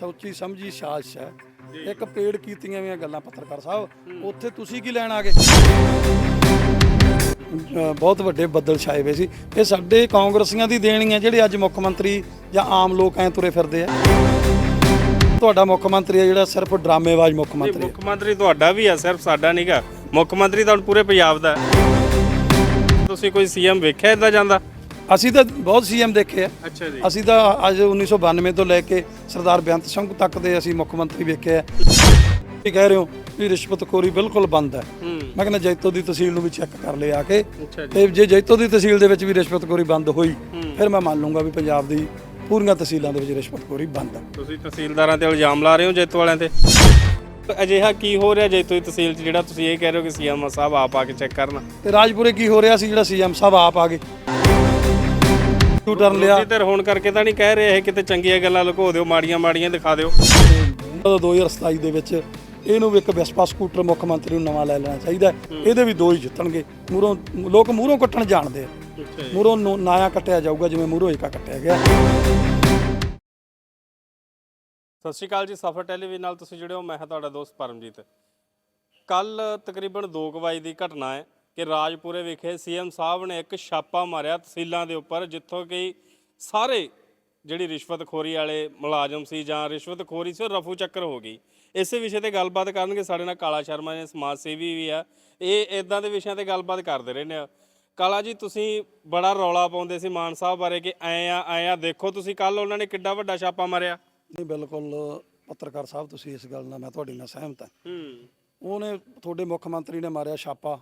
ਸੋਚੀ ਸਮਝੀ ਸਾਜ਼ਿਸ਼ ਹੈ। ਇੱਕ ਪੇੜ ਕੀਤੀਆਂ ਵੀਆਂ ਗੱਲਾਂ ਪੱਤਰਕਾਰ ਸਾਹਿਬ ਉੱਥੇ ਤੁਸੀਂ ਕੀ ਲੈਣ ਆ ਗਏ? ਅ, ਬਹੁਤ ਵੱਡੇ ਬੱਦਲ ਛਾਏ ਹੋਏ ਸੀ। ਇਹ ਸਾਡੇ ਕਾਂਗਰਸੀਆਂ ਦੀ ਦੇਣੀ ਹੈ ਜਿਹੜੇ ਅੱਜ ਮੁੱਖ ਮੰਤਰੀ ਜਾਂ ਆਮ ਲੋਕ ਐ ਤੁਰੇ ਫਿਰਦੇ ਆ। ਤੁਹਾਡਾ ਮੁੱਖ ਮੰਤਰੀ ਹੈ ਜਿਹੜਾ ਸਿਰਫ ਡਰਾਮੇਬਾਜ਼ ਮੁੱਖ ਮੰਤਰੀ ਹੈ। ਮੁੱਖ ਮੰਤਰੀ ਤੁਹਾਡਾ ਵੀ ਹੈ ਸਿਰਫ ਸਾਡਾ ਨਹੀਂਗਾ ਮੁੱਖ ਮੰਤਰੀ ਤਾਂ ਹੁਣ ਪੂਰੇ ਪੰਜਾਬ ਦਾ ਹੈ। ਤੁਸੀਂ ਕੋਈ ਸੀਐਮ ਵੇਖਿਆ ਇਦਾਂ ਜਾਂਦਾ? ਅਸੀਂ ਤਾਂ ਬਹੁਤ ਸੀਐਮ ਦੇਖੇ ਆ। ਅੱਛਾ ਜੀ। ਅਸੀਂ ਤਾਂ ਅੱਜ 1992 ਤੋਂ ਲੈ ਕੇ ਸਰਦਾਰ ਬੇਅੰਤ ਸਿੰਘ ਤੱਕ ਦੇ ਅਸੀਂ ਮੁੱਖ ਮੰਤਰੀ ਵੇਖੇ ਆ। ਕੀ ਕਹਿ ਰਹੇ ਹੋ ਵੀ ਰਿਸ਼ਵਤਖੋਰੀ ਬਿਲਕੁਲ ਬੰਦ ਹੈ। ਮੈਂ ਕਹਿੰਦਾ ਜੈਤੋ ਦੀ ਤਹਿਸੀਲ ਨੂੰ ਵੀ ਚੈੱਕ ਕਰ ਲਿਆ ਕੇ। ਤੇ ਜੇ ਜੈਤੋ ਦੀ ਤਹਿਸੀਲ ਦੇ ਵਿੱਚ ਵੀ ਰਿਸ਼ਵਤਖੋਰੀ ਬੰਦ ਹੋਈ ਫਿਰ ਮੈਂ ਮੰਨ ਲੂੰਗਾ ਵੀ ਪੰਜਾਬ ਦੀ ਪੂਰੀਆਂ ਤਹਿਸੀਲਾਂ ਦੇ ਵਿੱਚ ਰਿਸ਼ਵਤਖੋਰੀ ਬੰਦ ਹੈ। ਤੁਸੀਂ ਤਹਿਸੀਲਦਾਰਾਂ ਤੇ ਇਲਜ਼ਾਮ ਲਾ ਰਹੇ ਹੋ ਜੇਤੂ ਵਾਲਿਆਂ ਤੇ? ਅਜਿਹਾ ਕੀ ਹੋ ਰਿਹਾ ਜੇਤੂ ਦੀ ਤਹਿਸੀਲ 'ਚ ਜਿਹੜਾ ਤੁਸੀਂ ਇਹ ਕਹਿ ਰਹੇ ਹੋ ਕਿ ਸੀਐਮ ਸਾਹਿਬ ਆਪ ਆ ਕੇ ਚੈੱਕ ਕਰਨ? ਤੇ ਰਾਜਪੁਰੇ ਕੀ ਹੋ ਰਿਹਾ ਸੀ ਜਿਹੜਾ ਸੀਐਮ ਸਾਹਿਬ ਆਪ ਆ ਗਏ? ਟੂ ਟਰਨ ਲਿਆ। ਇਧਰ ਹੋਣ ਕਰਕੇ ਤਾਂ ਨਹੀਂ ਕਹਿ ਰਹੇ ਇਹ ਕਿਤੇ ਚੰਗੀਆਂ ਗੱਲਾਂ ਲੁਕੋ ਦਿਓ ਮਾੜੀਆਂ ਮਾੜੀਆਂ ਦਿਖਾ ਦਿਓ। ਉਦੋਂ 2027 ਦੇ ਵਿੱਚ ਇਹਨੂੰ ਵੀ ਇੱਕ ਵੈਸਪਾ ਸਕੂਟਰ ਮੁੱਖ ਮੰਤਰੀ ਨੂੰ ਨਵਾਂ ਲੈ ਲੈਣਾ ਚਾਹੀਦਾ ਹੈ। ਇਹਦੇ ਵੀ ਦੋ ਹੀ ਜਿੱਤਣਗੇ। ਮੂਰੋਂ ਲੋਕ ਮੂਰੋਂ ਕੱਟਣ ਜਾਣਦੇ ਆ। ਮੂਰੋਂ ਨਾਇਆ ਕੱਟਿਆ ਜਾਊਗਾ ਜਿਵੇਂ ਮੂਰੋਂ ਏਕਾ ਕੱਟਿਆ ਗਿਆ। ਸਤਿ ਸ਼੍ਰੀ ਅਕਾਲ ਜੀ ਸਫਰ ਟੈਲੀਵਿਜ਼ਨ ਨਾਲ ਤੁਸੀਂ ਜੁੜੇ ਹੋ। ਮੈਂ ਹਾਂ ਤੁਹਾਡਾ ਦੋਸਤ ਪਰਮਜੀਤ। ਕੱਲ ਤਕਰੀਬਨ 2 ਵਜੇ ਦੀ ਘਟਨਾ ਹੈ। ਕਿ ਰਾਜਪੁਰੇ ਵਿਖੇ ਸੀਐਮ ਸਾਹਿਬ ਨੇ ਇੱਕ ਛਾਪਾ ਮਾਰਿਆ ਤਹਿਸੀਲਾਂ ਦੇ ਉੱਪਰ ਜਿੱਥੋਂ ਕਿ ਸਾਰੇ ਜਿਹੜੀ ਰਿਸ਼ਵਤਖੋਰੀ ਵਾਲੇ ਮੁਲਾਜ਼ਮ ਸੀ ਜਾਂ ਰਿਸ਼ਵਤਖੋਰੀ ਸੀ ਉਹ ਰਫੂ ਚੱਕਰ ਹੋ ਗਈ। ਇਸੇ ਵਿਸ਼ੇ ਤੇ ਗੱਲਬਾਤ ਕਰਨਗੇ ਸਾਡੇ ਨਾਲ ਕਾਲਾ ਸ਼ਰਮਾ ਨੇ ਸਮਾਜ ਸੇਵੀ ਵੀ ਆ। ਇਹ ਇਦਾਂ ਦੇ ਵਿਸ਼ਿਆਂ ਤੇ ਗੱਲਬਾਤ ਕਰਦੇ ਰਹਿੰਦੇ ਆ। ਕਾਲਾ ਜੀ ਤੁਸੀਂ ਬੜਾ ਰੌਲਾ ਪਾਉਂਦੇ ਸੀ ਮਾਨ ਸਾਹਿਬ ਬਾਰੇ ਕਿ ਐ ਆ ਐ ਆ ਦੇਖੋ ਤੁਸੀਂ ਕੱਲ ਉਹਨਾਂ ਨੇ ਕਿੱਡਾ ਵੱਡਾ ਛਾਪਾ ਮਾਰਿਆ। ਨਹੀਂ ਬਿਲਕੁਲ ਪੱਤਰਕਾਰ ਸਾਹਿਬ ਤੁਸੀਂ ਇਸ ਗੱਲ ਨਾਲ ਮੈਂ ਤੁਹਾਡੀ ਨਾਲ ਸਹਿਮਤ ਹਾਂ। ਹੂੰ। ਉਹਨੇ ਤੁਹਾਡੇ ਮੁੱਖ ਮੰਤਰੀ ਨੇ ਮਾਰਿਆ ਛਾਪਾ।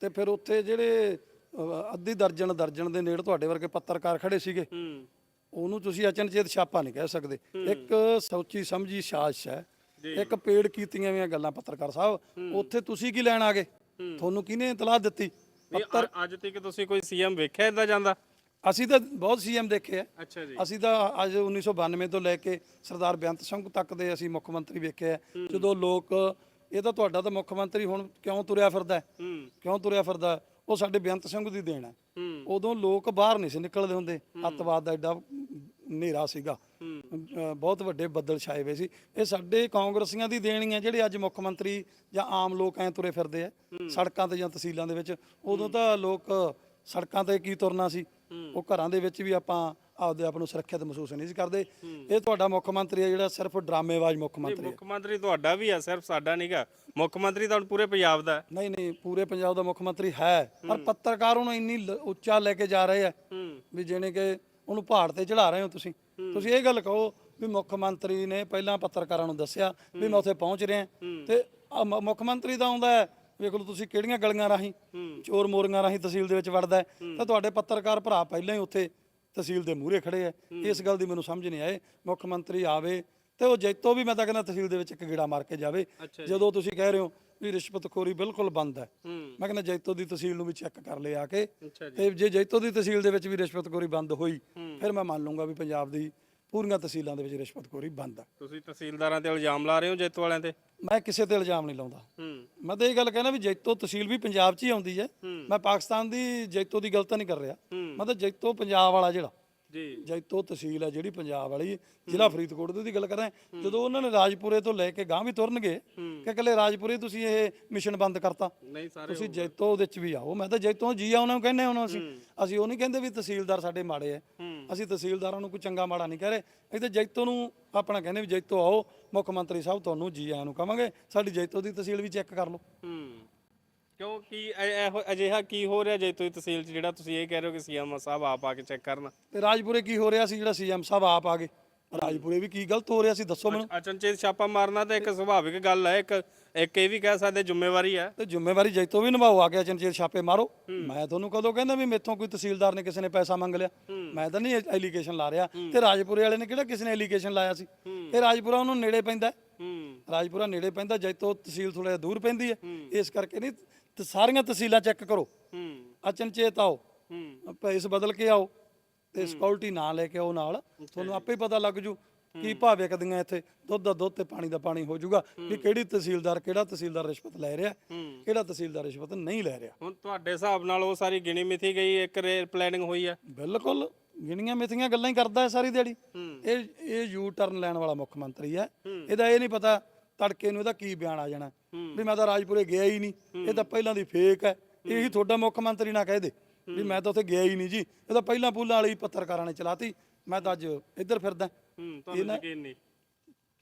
ਤੇ ਫਿਰ ਉੱਥੇ ਜਿਹੜੇ ਅਹ, ਅੱਧੀ ਦਰਜਨ ਦਰਜਨ ਦੇ ਨੇੜੇ ਤੁਹਾਡੇ ਵਰਗੇ ਪੱਤਰਕਾਰ ਖੜੇ ਸੀਗੇ। ਹੂੰ। ਉਹਨੂੰ ਤੁਸੀਂ ਅਚਨਚੇਤ ਛਾਪਾ ਨਹੀਂ ਕਹਿ ਸਕਦੇ। ਇੱਕ ਸੋਚੀ ਸਮਝੀ ਸਾਜ਼ਿਸ਼ ਹੈ। ਇੱਕ ਪੇੜ ਕੀਤੀਆਂ ਵੀਆਂ ਗੱਲਾਂ ਪੱਤਰਕਾਰ ਸਾਹਿਬ। ਉੱਥੇ ਤੁਸੀਂ ਕੀ ਲੈਣ ਆ ਗਏ? ਤੁਹਾਨੂੰ ਕਿਹਨੇ ਇਤਲਾਹ ਦਿੱਤੀ? ਅ- ਅੱਜ ਤੱਕ ਤੁਸੀਂ ਕੋਈ ਸੀਐਮ ਵੇਖਿਆ ਇਦਾਂ ਜਾਂਦਾ? ਅਸੀਂ ਤਾਂ ਬਹੁਤ ਸੀਐਮ ਦੇਖੇ ਆ। ਅੱਛਾ ਜੀ। ਅਸੀਂ ਤਾਂ ਅੱਜ 1992 ਤੋਂ ਲੈ ਕੇ ਸਰਦਾਰ ਬੇਅੰਤ ਸਿੰਘ ਤੱਕ ਦੇ ਅਸੀਂ ਮੁੱਖ ਮੰਤਰੀ ਵੇਖੇ ਆ। ਜਦੋਂ ਲੋਕ ਇਹ ਤਾਂ ਤੁਹਾਡਾ ਤਾਂ ਮੁੱਖ ਮੰਤਰੀ ਹੁਣ ਕਿਉਂ ਤੁਰਿਆ ਫਿਰਦਾ ਹੈ? ਕਿਉਂ ਤੁਰਿਆ ਫਿਰਦਾ ਹੈ? ਉਹ ਸਾਡੇ ਬੇਅੰਤ ਸਿੰਘ ਦੀ ਦੇਣ ਹੈ। ਉਦੋਂ ਲੋਕ ਬਾਹਰ ਨਹੀਂ ਸੀ ਨਿਕਲਦੇ ਹੁੰਦੇ। ਅੱਤਵਾਦ ਦਾ ਐਡਾ ਹਨੇਰਾ ਸੀਗਾ। ਬਹੁਤ ਵੱਡੇ ਬੱਦਲ ਛਾਏ ਹੋਏ ਸੀ। ਇਹ ਸਾਡੇ ਕਾਂਗਰਸੀਆਂ ਦੀ ਦੇਣੀ ਹੈ ਜਿਹੜੇ ਅੱਜ ਮੁੱਖ ਮੰਤਰੀ ਜਾਂ ਆਮ ਲੋਕ ਐ ਤੁਰੇ ਫਿਰਦੇ ਆ ਸੜਕਾਂ ਤੇ ਜਾਂ ਤਹਿਸੀਲਾਂ ਦੇ ਵਿੱਚ। ਉਦੋਂ ਤਾਂ ਲੋਕ ਸੜਕਾਂ ਤੇ ਕੀ ਤੁਰਨਾ ਸੀ? ਉਹ ਘਰਾਂ ਦੇ ਵਿੱਚ ਵੀ ਆਪਾਂ ਆਪਦੇ ਆਪ ਨੂੰ ਸੁਰੱਖਿਅਤ ਮਹਿਸੂਸ ਨਹੀਂ ਸੀ ਕਰਦੇ। ਇਹ ਤੁਹਾਡਾ ਮੁੱਖ ਮੰਤਰੀ ਹੈ ਜਿਹੜਾ ਸਿਰਫ ਡਰਾਮੇਬਾਜ਼ ਮੁੱਖ ਮੰਤਰੀ ਹੈ। ਮੁੱਖ ਮੰਤਰੀ ਤੁਹਾਡਾ ਵੀ ਹੈ ਸਿਰਫ ਸਾਡਾ ਨਹੀਂਗਾ। ਮੁੱਖ ਮੰਤਰੀ ਤਾਂ ਹੁਣ ਪੂਰੇ ਪੰਜਾਬ ਦਾ ਹੈ। ਨਹੀਂ ਨਹੀਂ ਪੂਰੇ ਪੰਜਾਬ ਦਾ ਮੁੱਖ ਮੰਤਰੀ ਹੈ ਪਰ ਪੱਤਰਕਾਰ ਉਹਨੂੰ ਇੰਨੀ ਲ- ਉੱਚਾ ਲੈ ਕੇ ਜਾ ਰਹੇ ਆ ਵੀ ਜਿਹਨੇ ਕਿ ਉਹਨੂੰ ਪਹਾੜ ਤੇ ਚੜਾ ਰਹੇ ਹੋ ਤੁਸੀਂ। ਤੁਸੀਂ ਇਹ ਗੱਲ ਕਹੋ ਵੀ ਮੁੱਖ ਮੰਤਰੀ ਨੇ ਪਹਿਲਾਂ ਪੱਤਰਕਾਰਾਂ ਨੂੰ ਦੱਸਿਆ ਵੀ ਮੈਂ ਉੱਥੇ ਪਹੁੰਚ ਰਿਹਾ। ਤੇ ਮ- ਮੁੱਖ ਮੰਤਰੀ ਤਾਂ ਆਉਂਦਾ ਹੈ ਵੇਖ ਲਓ ਤੁਸੀਂ ਕਿਹੜੀਆਂ ਗਲੀਆਂ ਰਾਹੀਂ ਚੋਰ ਮੋਰੀਆਂ ਰਾਹੀਂ ਤਹਿਸੀਲ ਦੇ ਵਿੱਚ ਵੜਦਾ ਹੈ। ਤਾਂ ਤੁਹਾਡੇ ਪੱਤਰਕਾਰ ਭਰਾ ਪਹਿਲਾਂ ਹੀ ਉੱਥੇ ਤਹਿਸੀਲ ਦੇ ਮੂਹਰੇ ਖੜੇ ਆ ਇਸ ਗੱਲ ਦੀ ਮੈਨੂੰ ਸਮਝ ਨਹੀਂ ਆਏ ਮੁੱਖ ਮੰਤਰੀ ਆਵੇ ਤੇ ਉਹ ਜੈਤੋ ਵੀ ਮੈਂ ਤਾਂ ਕਹਿੰਦਾ ਤਹਿਸੀਲ ਦੇ ਵਿੱਚ ਇੱਕ ਗੇੜਾ ਮਾਰ ਕੇ ਜਾਵੇ। ਜਦੋਂ ਤੁਸੀਂ ਕਹਿ ਰਹੇ ਹੋ ਵੀ ਰਿਸ਼ਵਤਖੋਰੀ ਬਿਲਕੁਲ ਬੰਦ ਹੈ। ਮੈਂ ਕਹਿੰਦਾ ਜੈਤੋ ਦੀ ਤਹਿਸੀਲ ਨੂੰ ਵੀ ਚੈੱਕ ਕਰ ਲਿਆ ਆ ਕੇ। ਤੇ ਜੇ ਜੈਤੋ ਦੀ ਤਹਿਸੀਲ ਦੇ ਵਿੱਚ ਵੀ ਰਿਸ਼ਵਤਖੋਰੀ ਬੰਦ ਹੋਈ ਫਿਰ ਮੈਂ ਮੰਨ ਲੂੰਗਾ ਵੀ ਪੰਜਾਬ ਦੀ ਪੂਰੀਆਂ ਤਹਿਸੀਲਾਂ ਦੇ ਵਿੱਚ ਰਿਸ਼ਵਤਖੋਰੀ ਬੰਦ ਹੈ ਤੁਸੀਂ ਤਹਿਸੀਲਦਾਰਾਂ ਤੇ ਇਲਜ਼ਾਮ ਲਾ ਰਹੇ ਹੋ ਜੇਤੂ ਵਾਲਿਆਂ ਤੇ? ਮੈਂ ਕਿਸੇ ਤੇ ਇਲਜ਼ਾਮ ਨਹੀਂ ਲਾਉਂਦਾ। ਮੈਂ ਤਾਂ ਇਹ ਗੱਲ ਕਹਿਣਾ ਵੀ ਜੈਤੋ ਤਹਿਸੀਲ ਵੀ ਪੰਜਾਬ 'ਚ ਹੀ ਆਉਂਦੀ ਹੈ। ਮੈਂ ਪਾਕਿਸਤਾਨ ਦੀ ਜੈਤੋ ਦੀ ਗਲਤ ਨਹੀਂ ਕਰ ਰਿਹਾ। ਮੈਂ ਤਾਂ ਜੈਤੋ ਪੰਜਾਬ ਵਾਲਾ ਜਿਹੜਾ। ਜੀ। ਜੈਤੋ ਤਹਿਸੀਲ ਹੈ ਜਿਹੜੀ ਪੰਜਾਬ ਵਾਲੀ। ਜ਼ਿਲ੍ਹਾ ਫਰੀਦਕੋਟ ਦੀ ਗੱਲ ਕਰ ਰਹੇ। ਜਦੋਂ ਉਹਨਾਂ ਨੇ ਰਾਜਪੁਰੇ ਤੋਂ ਲੈ ਕੇ ਗਾਂ ਵੀ ਤੁਰਨਗੇ ਕਿ ਇਕੱਲੇ ਰਾਜਪੁਰੇ ਤੁਸੀਂ ਇਹ ਮਿਸ਼ਨ ਬੰਦ ਕਰਤਾ। ਨਹੀਂ ਸਾਰੇ ਤੁਸੀਂ ਜੈਤੋ ਵਿੱਚ ਵੀ ਆਓ। ਮੈਂ ਤਾਂ ਜੈਤੋ ਜੀ ਆ ਉਹਨਾਂ ਨੂੰ ਕਹਿੰਦੇ ਉਹਨਾਂ ਅਸੀਂ। ਅਸੀਂ ਉਹ ਨਹੀਂ ਕਹਿੰਦੇ ਵੀ ਤਹਿਸੀਲਦਾਰ ਸਾਡੇ ਮਾੜੇ ਐ ਅਸੀਂ ਤਹਿਸੀਲਦਾਰਾਂ ਨੂੰ ਕੋਈ ਚੰਗਾ ਮਾੜਾ ਨਹੀਂ ਕਹਿ ਰਹੇ। ਅਸੀਂ ਤਾਂ ਜੈਤੋ ਨੂੰ ਆਪਣਾ ਕਹਿੰਦੇ ਵੀ ਜੈਤੋ ਆਓ ਮੁੱਖ ਮੰਤਰੀ ਸਾਹਿਬ ਤੁਹਾਨੂੰ ਜੀ ਆਇਆਂ ਨੂੰ ਕਵਾਂਗੇ ਸਾਡੀ ਜੈਤੋ ਦੀ ਤਹਿਸੀਲ ਵੀ ਚੈੱਕ ਕਰ ਲਓ। ਹੂੰ। ਕਿਉਂ ਕੀ ਇਹ- ਇਹੋ ਅਜਿਹਾ ਕੀ ਹੋ ਰਿਹਾ ਜੇਤੂ ਦੀ ਤਹਿਸੀਲ 'ਚ ਜਿਹੜਾ ਤੁਸੀਂ ਇਹ ਕਹਿ ਰਹੇ ਹੋ ਕਿ ਸੀਐਮ ਸਾਹਿਬ ਆਪ ਆ ਕੇ ਚੈੱਕ ਕਰਨ? ਤੇ ਰਾਜਪੁਰੇ ਕੀ ਹੋ ਰਿਹਾ ਸੀ ਜਿਹੜਾ ਸੀਐਮ ਸਾਹਿਬ ਆਪ ਆ ਗਏ? ਰਾਜਪੁਰੇ ਵੀ ਕੀ ਗਲਤ ਹੋ ਰਿਹਾ ਸੀ ਦੱਸੋ ਮੈਨੂੰ। ਅਚਨਚੇਤ ਛਾਪਾ ਮਾਰਨਾ ਤਾਂ ਇੱਕ ਸੁਭਾਵਿਕ ਗੱਲ ਹੈ ਇੱਕ ਇੱਕ ਇਹ ਵੀ ਕਹਿ ਸਕਦੇ ਜ਼ਿੰਮੇਵਾਰੀ ਹੈ। ਤੇ ਜ਼ਿੰਮੇਵਾਰੀ ਜੈਤੋ ਵੀ ਨਿਭਾਓ ਆ ਕੇ ਅਚਨਚੇਤ ਛਾਪੇ ਮਾਰੋ। ਮੈਂ ਤੁਹਾਨੂੰ ਕਦੋਂ ਕਹਿੰਦਾ ਵੀ ਮੇਥੋਂ ਕੋਈ ਤਹਿਸੀਲਦਾਰ ਨੇ ਕਿਸੇ ਨੇ ਪੈਸਾ ਮੰਗ ਲਿਆ। ਮੈਂ ਤਾਂ ਨਹੀਂ ਐਲੀਗੇਸ਼ਨ ਲਾ ਰਿਹਾ। ਤੇ ਰਾਜਪੁਰੇ ਵਾਲੇ ਨੇ ਕਿਹੜਾ ਕਿਸੇ ਨੇ ਐਲੀਗੇਸ਼ਨ ਲਾਇਆ ਸੀ? ਇਹ ਰਾਜਪੁਰਾ ਉਹਨੂੰ ਨੇੜੇ ਪੈਂਦਾ ਰਾਜਪੁਰਾ ਨੇੜੇ ਪੈਂਦਾ ਜੈਤੋ ਤਹਿਸੀਲ ਥੋੜਾ ਦੂਰ ਪੈਂਦੀ ਹੈ। ਇਸ ਕਰਕੇ ਨਹੀਂ ਤੇ ਸਾਰੀਆਂ ਤਹਿਸੀਲਾਂ ਚੈੱਕ ਕਰੋ। ਅਚਨਚੇਤ ਆਓ। ਹੂੰ। ਪੈਸ ਬਦਲ ਕੇ ਆਓ। ਤੇ ਸਿਕਿਉਰਿਟੀ ਨਾ ਲੈ ਕੇ ਆਓ ਨਾਲ ਤੁਹਾਨੂੰ ਆਪੇ ਹੀ ਪਤਾ ਲੱਗ ਜੂ ਕੀ ਭਾਅ ਵਿਕਦੀਆਂ ਇੱਥੇ ਦੁੱਧ ਦਾ ਦੁੱਧ ਤੇ ਪਾਣੀ ਦਾ ਪਾਣੀ ਹੋ ਜਾਊਗਾ ਵੀ ਕਿਹੜੀ ਤਹਿਸੀਲਦਾਰ ਕਿਹੜਾ ਤਹਿਸੀਲਦਾਰ ਰਿਸ਼ਵਤ ਲੈ ਰਿਹਾ ਕਿਹੜਾ ਤਹਿਸੀਲਦਾਰ ਰਿਸ਼ਵਤ ਨਹੀਂ ਲੈ ਰਿਹਾ। ਹੁਣ ਤੁਹਾਡੇ ਹਿਸਾਬ ਨਾਲ ਉਹ ਸਾਰੀ ਗਿਣੀ ਮਿਥੀ ਗਈ ਇੱਕ ਪਲੈਨਿੰਗ ਹੋਈ ਹੈ ਬਿਲਕੁਲ ਗਿਣੀਆਂ ਮਿਥੀਆਂ ਗੱਲਾਂ ਹੀ ਕਰਦਾ ਹੈ ਸਾਰੀ ਦਿਹਾੜੀ। ਇਹ ਇਹ ਯੂ ਟਰਨ ਲੈਣ ਵਾਲਾ ਮੁੱਖ ਮੰਤਰੀ ਹੈ। ਇਹਦਾ ਇਹ ਨਹੀਂ ਪਤਾ ਤੜਕੇ ਨੂੰ ਇਹਦਾ ਕੀ ਬਿਆਨ ਆ ਜਾਣਾ। ਵੀ ਮੈਂ ਤਾਂ ਰਾਜਪੁਰੇ ਗਿਆ ਹੀ ਨਹੀਂ। ਇਹ ਤਾਂ ਪਹਿਲਾਂ ਦੀ ਫੇਕ ਹੈ। ਇਹੀ ਤੁਹਾਡਾ ਮੁੱਖ ਮੰਤਰੀ ਨਾ ਕਹਿ ਦੇ। ਵੀ ਮੈਂ ਤਾਂ ਉੱਥੇ ਗਿਆ ਹੀ ਨਹੀਂ ਜੀ। ਇਹ ਤਾਂ ਪਹਿਲਾਂ ਪੂਲਾਂ ਵਾਲੀ ਪੱਤਰਕਾਰਾਂ ਨੇ ਚਲਾਤੀ। ਮੈਂ ਤਾਂ ਅੱਜ ਇੱਧਰ ਫਿਰਦਾ। ਹੂੰ ਤੁਹਾਨੂੰ ਯਕੀਨ ਨਹੀਂ।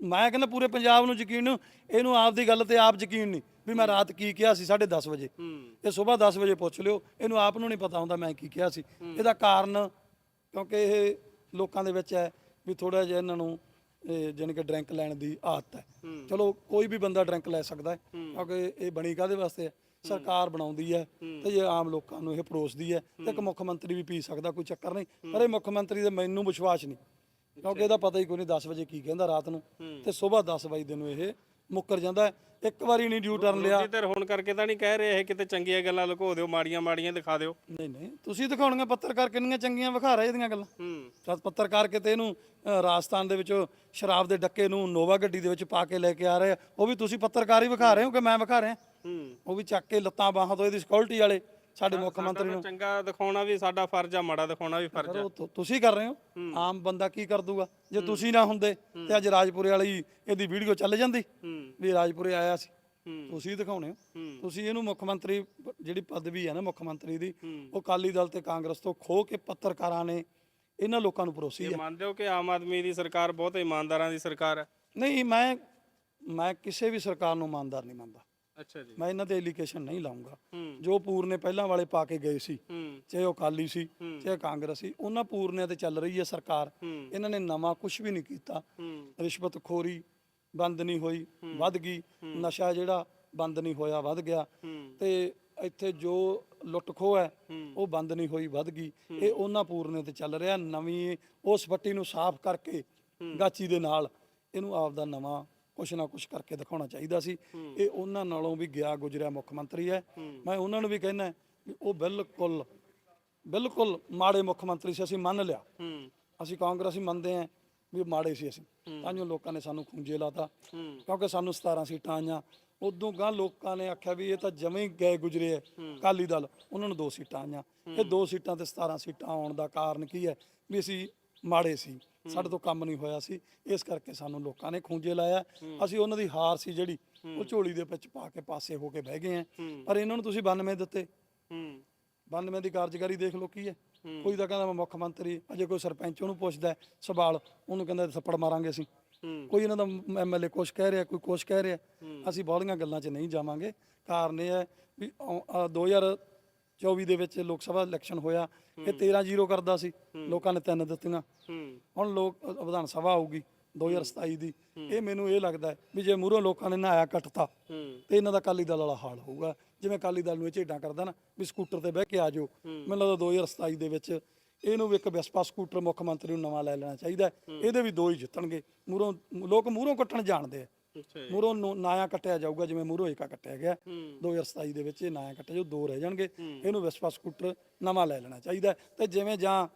ਮੈਂ ਕਹਿੰਦਾ ਪੂਰੇ ਪੰਜਾਬ ਨੂੰ ਯਕੀਨ ਨੂੰ ਇਹਨੂੰ ਆਪ ਦੀ ਗੱਲ ਤੇ ਆਪ ਯਕੀਨ ਨਹੀਂ ਵੀ ਮੈਂ ਰਾਤ ਕੀ ਕਿਹਾ ਸੀ 10:30 ਵਜੇ। ਇਹ ਸਵੇਰ 10 ਵਜੇ ਪੁੱਛ ਲਿਓ ਇਹਨੂੰ ਆਪ ਨੂੰ ਨਹੀਂ ਪਤਾ ਹੁੰਦਾ ਮੈਂ ਕੀ ਕਿਹਾ ਸੀ। ਇਹਦਾ ਕਾਰਨ ਕਿਉਂਕਿ ਇਹ ਲੋਕਾਂ ਦੇ ਵਿੱਚ ਹੈ ਵੀ ਥੋੜਾ ਜਿਹਾ ਇਹਨਾਂ ਨੂੰ ਜਾਣੀ ਕਿ ਡਰਿੰਕ ਲੈਣ ਦੀ ਆਦਤ ਹੈ। ਚਲੋ ਕੋਈ ਵੀ ਬੰਦਾ ਡਰਿੰਕ ਲੈ ਸਕਦਾ ਹੈ। ਕਿਉਂਕਿ ਇਹ ਬਣੀ ਕਾਦੇ ਵਾਸਤੇ ਹੈ? ਸਰਕਾਰ ਬਣਾਉਂਦੀ ਹੈ ਤੇ ਜੇ ਆਮ ਲੋਕਾਂ ਨੂੰ ਇਹ ਪਰੋਸਦੀ ਹੈ ਤੇ ਇੱਕ ਮੁੱਖ ਮੰਤਰੀ ਵੀ ਪੀ ਸਕਦਾ ਕੋਈ ਚੱਕਰ ਨਹੀਂ। ਪਰ ਇਹ ਮੁੱਖ ਮੰਤਰੀ ਦੇ ਮੈਨੂੰ ਵਿਸ਼ਵਾਸ ਨਹੀਂ ਕਿਉਂਕਿ ਇਹਦਾ ਪਤਾ ਹੀ ਕੋਈ ਨਹੀਂ 10 ਵਜੇ ਕੀ ਕਹਿੰਦਾ ਰਾਤ ਨੂੰ ਤੇ ਸਵੇਰ 10 ਵਜੇ ਨੂੰ ਇਹ ਮੁੱਕਰ ਜਾਂਦਾ ਇੱਕ ਵਾਰੀ ਨਹੀਂ ਡਿਊ ਟਰਨ ਲਿਆ। ਜਿੱਧਰ ਹੁਣ ਕਰਕੇ ਤਾਂ ਨਹੀਂ ਕਹਿ ਰਹੇ ਇਹ ਕਿਤੇ ਚੰਗੀਆਂ ਗੱਲਾਂ ਲੁਕੋ ਦਿਓ ਮਾੜੀਆਂ ਮਾੜੀਆਂ ਦਿਖਾ ਦਿਓ। ਨਹੀਂ ਨਹੀਂ ਤੁਸੀਂ ਦਿਖਾਉਣੀਆਂ ਪੱਤਰਕਾਰ ਕਿੰਨੀਆਂ ਚੰਗੀਆਂ ਵਿਖਾ ਰਹੇ ਇਹਦੀਆਂ ਗੱਲਾਂ। ਹੂੰ। ਪੱਤਰਕਾਰ ਕਿਤੇ ਇਹਨੂੰ ਰਾਜਸਥਾਨ ਦੇ ਵਿੱਚ ਸ਼ਰਾਬ ਦੇ ਡੱਕੇ ਨੂੰ ਨੋਵਾ ਗੱਡੀ ਦੇ ਵਿੱਚ ਪਾ ਕੇ ਲੈ ਕੇ ਆ ਰਹੇ ਉਹ ਵੀ ਤੁਸੀਂ ਪੱਤਰਕਾਰ ਹੀ ਵਿਖਾ ਰਹੇ ਹੋ ਕਿ ਮੈਂ ਵਿਖਾ ਰਿਹਾ? ਉਹ ਵੀ ਚੱਕ ਕੇ ਲੱਤਾਂ ਬਾਹਾਂ ਤੋਂ ਇਹਦੀ ਸਿਕਿਉਰਿਟੀ ਵਾਲੇ ਸਾਡੇ ਮੁੱਖ ਮੰਤਰੀ ਤਾਂ ਚੰਗਾ ਦਿਖਾਉਣਾ ਵੀ ਸਾਡਾ ਫਰਜ਼ ਆ ਮਾੜਾ ਦਿਖਾਉਣਾ ਵੀ ਫਰਜ਼ ਆ। ਤੁਸੀਂ ਕਰ ਰਹੇ ਹੋ ਆਮ ਬੰਦਾ ਕੀ ਕਰ ਦੂਗਾ? ਜੇ ਤੁਸੀਂ ਨਾ ਹੁੰਦੇ ਤੇ ਅੱਜ ਰਾਜਪੁਰੇ ਵਾਲੀ ਇਹਦੀ ਵੀਡੀਓ ਚੱਲ ਜਾਂਦੀ ਵੀ ਰਾਜਪੁਰੇ ਆਇਆ ਸੀ। ਤੁਸੀਂ ਦਿਖਾਉਣੇ ਹੋ। ਤੁਸੀਂ ਇਹਨੂੰ ਮੁੱਖ ਮੰਤਰੀ ਜਿਹੜੀ ਪਦਵੀ ਹੈ ਨਾ ਮੁੱਖ ਮੰਤਰੀ ਦੀ। ਉਹ ਅਕਾਲੀ ਦਲ ਤੇ ਕਾਂਗਰਸ ਤੋਂ ਖੋ ਕੇ ਪੱਤਰਕਾਰਾਂ ਨੇ ਇਹਨਾਂ ਲੋਕਾਂ ਨੂੰ ਪਰੋਸੀ ਹੈ ਮੰਨਦੇ ਹੋ ਕਿ ਆਮ ਆਦਮੀ ਦੀ ਸਰਕਾਰ ਬਹੁਤ ਇਮਾਨਦਾਰਾਂ ਦੀ ਸਰਕਾਰ ਹੈ ਨਹੀਂ ਮੈਂ ਮੈਂ ਕਿਸੇ ਵੀ ਸਰਕਾਰ ਨੂੰ ਇਮਾਨਦਾਰ ਨਹੀਂ ਮੰਨਦਾ। ਅੱਛਾ ਜੀ। ਮੈਂ ਇਹਨਾਂ ਤੇ ਐਲੀਗੇਸ਼ਨ ਨਹੀਂ ਲਾਉਂਗਾ। ਜੋ ਪੂਰ ਨੇ ਪਹਿਲਾਂ ਵਾਲੇ ਪਾ ਕੇ ਗਏ ਸੀ ਚਾਹੇ ਉਹ ਅਕਾਲੀ ਸੀ ਚਾਹੇ ਕਾਂਗਰਸ ਸੀ ਉਹਨਾਂ ਪੂਰਨਿਆਂ ਤੇ ਚੱਲ ਰਹੀ ਹੈ ਸਰਕਾਰ। ਇਹਨਾਂ ਨੇ ਨਵਾਂ ਕੁਝ ਵੀ ਨਹੀਂ ਕੀਤਾ। ਰਿਸ਼ਵਤਖੋਰੀ ਬੰਦ ਨਹੀਂ ਹੋਈ ਵੱਧ ਗਈ। ਨਸ਼ਾ ਜਿਹੜਾ ਬੰਦ ਨਹੀਂ ਹੋਇਆ ਵੱਧ ਗਿਆ। ਤੇ ਇੱਥੇ ਜੋ ਲੁੱਟ ਖੋਹ ਹੈ ਹੂੰ। ਉਹ ਬੰਦ ਨਹੀਂ ਹੋਈ ਵੱਧ ਗਈ। ਇਹ ਉਹਨਾਂ ਪੂਰਨੇ ਤੇ ਚੱਲ ਰਿਹਾ। ਨਵੀਂ ਉਸ ਫੱਟੀ ਨੂੰ ਸਾਫ਼ ਕਰਕੇ ਗਾਚੀ ਦੇ ਨਾਲ ਇਹਨੂੰ ਆਪ ਦਾ ਨਵਾਂ ਕੁਛ ਨਾ ਕੁਛ ਕਰਕੇ ਦਿਖਾਉਣਾ ਚਾਹੀਦਾ ਸੀ। ਇਹ ਉਹਨਾਂ ਨਾਲੋਂ ਵੀ ਗਿਆ ਗੁਜਰਿਆ ਮੁੱਖ ਮੰਤਰੀ ਹੈ। ਮੈਂ ਉਹਨਾਂ ਨੂੰ ਵੀ ਕਹਿੰਦਾ ਵੀ ਉਹ ਬਿਲਕੁਲ ਬਿਲਕੁਲ ਮਾੜੇ ਮੁੱਖ ਮੰਤਰੀ ਸੀ ਅਸੀਂ ਮੰਨ ਲਿਆ। ਅਸੀਂ ਕਾਂਗਰਸੀ ਮੰਨਦੇ ਆਂ ਵੀ ਮਾੜੇ ਸੀ ਅਸੀਂ। ਤਾਂ ਜੋ ਲੋਕਾਂ ਨੇ ਸਾਨੂੰ ਖੂੰਜੇ ਲਾਤਾ। ਕਿਉਂਕਿ ਸਾਨੂੰ 17 ਸੀਟਾਂ ਆਈਆਂ। ਉਦੋਂ ਗਾਂ ਲੋਕਾਂ ਨੇ ਆਖਿਆ ਵੀ ਇਹ ਤਾਂ ਜਮੇ ਹੀ ਗਏ ਗੁਜਰੇ ਐ ਅਕਾਲੀ ਦਲ ਉਹਨਾਂ ਨੂੰ ਦੋ ਸੀਟਾਂ ਆਈਆਂ। ਇਹ ਦੋ ਸੀਟਾਂ ਤੇ 17 ਸੀਟਾਂ ਆਉਣ ਦਾ ਕਾਰਨ ਕੀ ਹੈ? ਵੀ ਅਸੀਂ ਮਾੜੇ ਸੀ ਸਾਡੇ ਤੋਂ ਕੰਮ ਨਹੀਂ ਹੋਇਆ ਸੀ ਇਸ ਕਰਕੇ ਸਾਨੂੰ ਲੋਕਾਂ ਨੇ ਖੂੰਜੇ ਲਾਇਆ। ਅਸੀਂ ਉਹਨਾਂ ਦੀ ਹਾਰ ਸੀ ਜਿਹੜੀ ਉਹ ਝੋਲੀ ਦੇ ਵਿੱਚ ਪਾ ਕੇ ਪਾਸੇ ਹੋ ਕੇ ਬਹਿ ਗਏ ਆ ਪਰ ਇਹਨਾਂ ਨੂੰ ਤੁਸੀਂ 92 ਦਿੱਤੇ। ਹੂੰ। 92 ਦੀ ਕਾਰਜਕਾਰੀ ਦੇਖ ਲਓ ਕੀ ਹੈ। ਕੋਈ ਤਾਂ ਕਹਿੰਦਾ ਮੈਂ ਮੁੱਖ ਮੰਤਰੀ ਅਜੇ ਕੋਈ ਸਰਪੰਚ ਉਹਨੂੰ ਪੁੱਛਦਾ ਸਵਾਲ ਉਹਨੂੰ ਕਹਿੰਦਾ ਥੱਪੜ ਮਾਰਾਂਗੇ ਅਸੀਂ। ਕੋਈ ਇਹਨਾਂ ਦਾ ਐਮਐਲਏ ਕੁਛ ਕਹਿ ਰਿਹਾ ਕੋਈ ਕੁਛ ਕਹਿ ਰਿਹਾ। ਅਸੀਂ ਬਹੁਲੀਆਂ ਗੱਲਾਂ 'ਚ ਨਹੀਂ ਜਾਵਾਂਗੇ। ਕਾਰਨ ਇਹ ਹੈ ਵੀ ਆਉ- ਅ, 2024 ਦੇ ਵਿੱਚ ਲੋਕ ਸਭਾ ਇਲੈਕਸ਼ਨ ਹੋਇਆ ਇਹ 13 ਜ਼ੀਰੋ ਕਰਦਾ ਸੀ ਲੋਕਾਂ ਨੇ ਤਿੰਨ ਦਿੱਤੀਆਂ। ਹੁਣ ਲੋਕ ਵਿਧਾਨ ਸਭਾ ਆਊਗੀ 2027 ਦੀ। ਇਹ ਮੈਨੂੰ ਇਹ ਲੱਗਦਾ ਵੀ ਜੇ ਮੂਹਰੋਂ ਲੋਕਾਂ ਨੇ ਨਹਾਇਆ ਕੱਟਤਾ ਤੇ ਇਹਨਾਂ ਦਾ ਅਕਾਲੀ ਦਲ ਵਾਲਾ ਹਾਲ ਹੋਊਗਾ। ਜਿਵੇਂ ਅਕਾਲੀ ਦਲ ਨੂੰ ਇਹ ਝੇਡਾਂ ਕਰਦਾ ਨਾ ਵੀ ਸਕੂਟਰ ਤੇ ਬਹਿ ਕੇ ਆ ਜਾਓ। ਮੈਨੂੰ ਲੱਗਦਾ 2027 ਦੇ ਵਿੱਚ ਇਹਨੂੰ ਵੀ ਇੱਕ ਵਿਸਪਾ ਸਕੂਟਰ ਮੁੱਖ ਮੰਤਰੀ ਨੂੰ ਨਵਾਂ ਲੈ ਲੈਣਾ ਚਾਹੀਦਾ। ਇਹਦੇ ਵੀ ਦੋ ਹੀ ਜਿੱਤਣਗੇ। ਮੂਹਰੋਂ ਲੋਕ ਮੂਹਰੋਂ ਕੱਟਣ ਜਾਣਦੇ ਆ। ਨੂੰ ਨਾਇਆ ਕੱਟਿਆ ਜਾਊਗਾ ਜਿਵੇਂ ਮੂਹਰੋਂ ਏਕਾ ਕੱਟਿਆ ਗਿਆ। ਹੂੰ। 2027 ਦੇ ਵਿੱਚ ਇਹ ਨਾਇਆ ਕੱਟਿਆ ਜੋ ਦੋ ਰਹਿ ਜਾਣਗੇ। ਇਹਨੂੰ ਵਿਸਪਾ ਸਕੂਟਰ ਨਵਾਂ ਲੈ ਲੈਣਾ ਚਾਹੀਦਾ। ਤੇ ਜਿਵੇਂ ਜਾਂ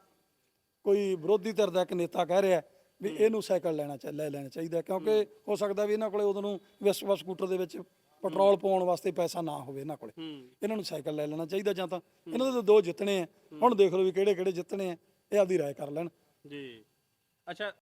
ਕੋਈ ਵਿਰੋਧੀ ਧਿਰ ਦਾ ਇੱਕ ਨੇਤਾ ਕਹਿ ਰਿਹਾ ਵੀ ਇਹਨੂੰ ਸਾਈਕਲ ਲੈਣਾ ਲੈ ਲੈਣਾ ਚਾਹੀਦਾ ਕਿਉਂਕਿ ਹੋ। ਸਕਦਾ ਵੀ ਇਹਨਾਂ ਕੋਲੇ ਉਦੋਂ ਨੂੰ ਵਿਸਪਾ ਸਕੂਟਰ ਦੇ ਵਿੱਚ ਪੈਟਰੋਲ ਪਾਉਣ ਵਾਸਤੇ ਪੈਸਾ ਨਾ ਹੋਵੇ ਇਹਨਾਂ ਕੋਲੇ। ਇਹਨਾਂ ਨੂੰ ਸਾਈਕਲ ਲੈ ਲੈਣਾ ਚਾਹੀਦਾ ਜਾਂ ਤਾਂ ਇਹਨਾਂ ਦੇ ਦੋ ਜਿੱਤਣੇ ਆ। ਹੁਣ ਦੇਖ ਲਓ ਵੀ ਕਿਹੜੇ ਕਿਹੜੇ ਜਿੱਤਣੇ ਆ। ਇਹ ਆਪਦੀ ਰਾਏ ਕਰ ਲੈਣ। ਜੀ। ਅੱਛਾ